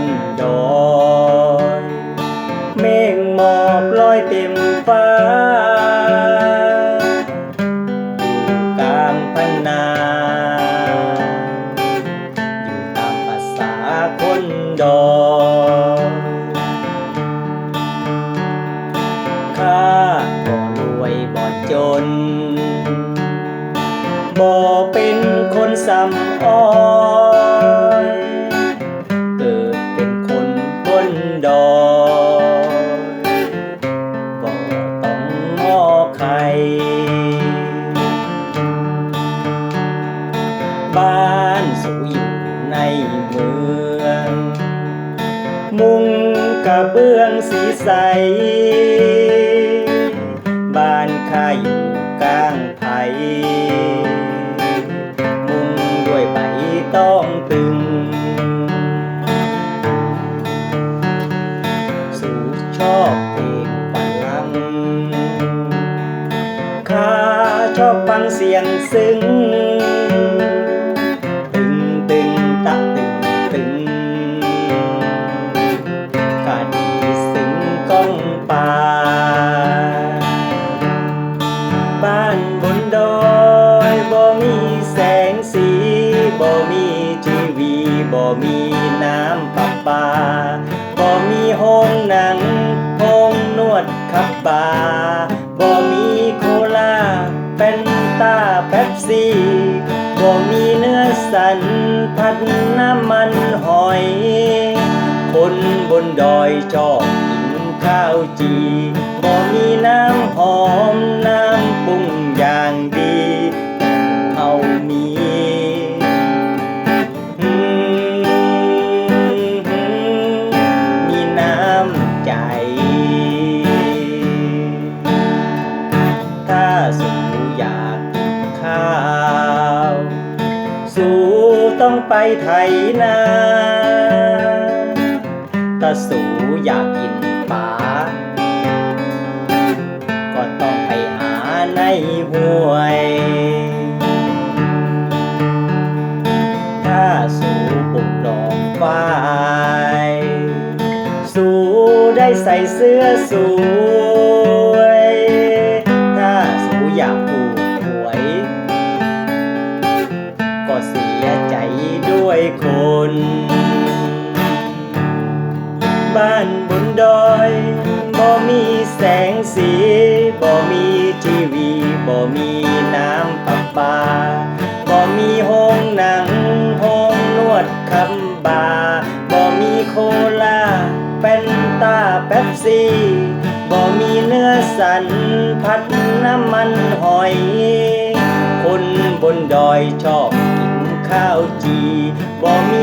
นดอยเมฆหมอกลอยเต็มฟ้าอยู่กลางพันนาอยู่ตามภาษาคนดอยข้าบ่รวยบ่จนบ่เป็นคนสำอ้อ มุงกระเบื้องสีใส บ้านข้าอยู่กลางไผ่มุงด้วยใบต้องตึง สู่ชอบเพลงฝันลังข้าชอบฟังเสียงซึ้ง บ้านบนดอยบ่มีแสงสีบ่มีทีวีบ่มีน้ำประปาบ่มีห้องหนังห้องนวดขับบาร์บ่มีโคลาเป็นตาเป๊ปซี่บ่มีเนื้อสันผัดน้ำมันหอย คนบนดอยชอบกินข้าวจีบ่มีน้ำหอม สูอยากกินข้าว สู่ต้องไปไถนาถ้าสูอยากกินปลาก็ต้องไปหาในห้วย ถ้าสูปลูกดอกฝ้าสูได้ใส่เสื้อสู คน บ้านบนดอยบ่มีแสงสีบ่มีทีวีบ่มีน้ำประปาบ่มีห้องหนังห้องนวดคำบาบ่มีโคลาเป็นตาเป๊ปซี่บ่มีเนื้อสันผัดน้ำมันหอย คนบนดอยชอบ ข้าวจีบ่มี